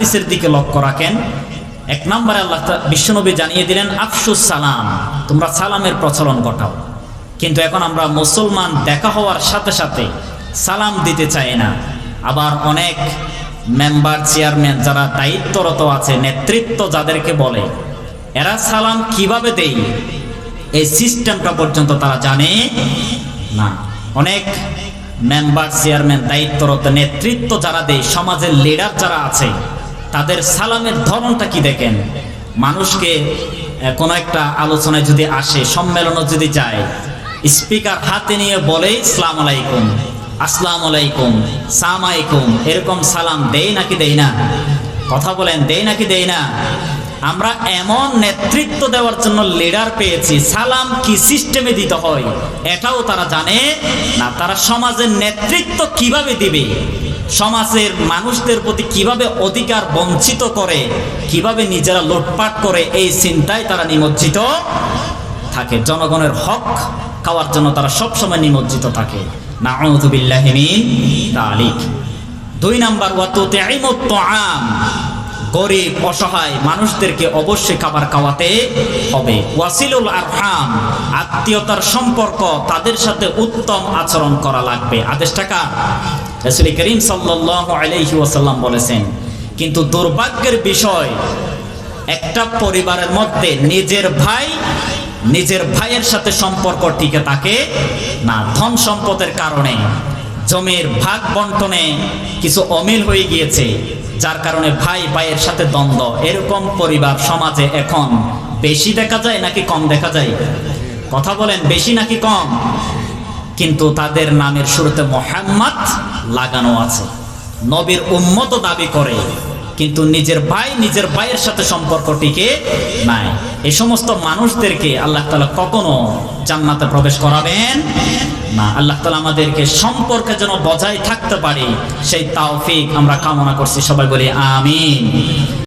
হাদিসের দিকে লক্ষ্য রাখেন, এক নম্বরে আল্লাহ বিশ্বনবী জানিয়ে দিলেন, আফসুস সালাম, তোমরা সালামের প্রচলন ঘটাও। কিন্তু এখন আমরা মুসলমান দেখা হওয়ার সাথে সাথে সালাম দিতে চাই না। আবার অনেক মেম্বার, চেয়ারম্যান যারা দায়িত্বরত আছে, নেতৃত্ব যাদেরকে বলে, এরা সালাম কীভাবে দেই এই সিস্টেমটা পর্যন্ত তারা জানে না। অনেক মেম্বার, চেয়ারম্যান, দায়িত্বরত, নেতৃত্ব যারা দেয়, সমাজের লিডার যারা আছে তাদের সালামের ধরনটা কি দেখেন? মানুষকে কোনো একটা আলোচনায় যদি আসে সম্মেলনে যদি যায়, স্পিকার হাতে নিয়ে বলে, ইসলাম আলাইকুম, আসসালাম আলাইকুম সাম আলাইকুম, এরকম সালাম দেই নাকি দেই না? কথা বলেন দেই নাকি দেই না? আমরা এমন নেতৃত্ব দেওয়ার জন্য লিডার পেয়েছি, সালাম কি সিস্টেমে দিতে হয়, এটাও তারা জানে না। তারা সমাজের নেতৃত্ব কীভাবে দিবে? সমাজের মানুষদের প্রতি কীভাবে অধিকার বঞ্চিত করে? কীভাবে নিজেরা লুটপাট করে? এই চিন্তায় তারা নিমজ্জিত থাকে। জনগণের হক খাওয়ার জন্য তারা সবসময় নিমজ্জিত থাকে। না দুই নাম্বার আম গরিব, অসহায় মানুষদেরকে অবশ্যই খাবার খাওয়াতে হবে। ওয়াসিলুল আরহাম, আত্মীয়তার সম্পর্ক তাদের সাথে উত্তম আচরণ করা লাগবে। আদেশ টাকা রাসূল করিম সাল্লাল্লাহু আলাইহি ওয়াসাল্লাম বলেছেন, কিন্তু দুর্ভাগ্যের বিষয়, একটা পরিবারের মধ্যে নিজের ভাই, নিজের ভাইয়ের সাথে সম্পর্ক টিকে থাকে না। ধন সম্পদের কারণে জমির ভাগ বন্টনে কিছু অমিল হয়ে গিয়েছে, যার কারণে ভাই ভাইয়ের সাথে দ্বন্দ্ব। এরকম পরিবার সমাজে এখন বেশি দেখা যায় নাকি কম দেখা যায়? কথা বলেন, বেশি নাকি কম? কিন্তু তাদের নামের শুরুতে মোহাম্মদ লাগানো আছে। নবীর উম্মত দাবি করে, কিন্তু নিজের ভাই নিজের ভাইয়ের সাথে সম্পর্কটিকে নাই। এই সমস্ত মানুষদেরকে আল্লাহ তালা কখনো জান্নাতে প্রবেশ করাবেন না। আল্লাহ তালা আমাদেরকে সম্পর্কে যেন বজায় থাকতে পারে, সেই তাওফিক আমরা কামনা করছি। সবাই বলি, আমিন।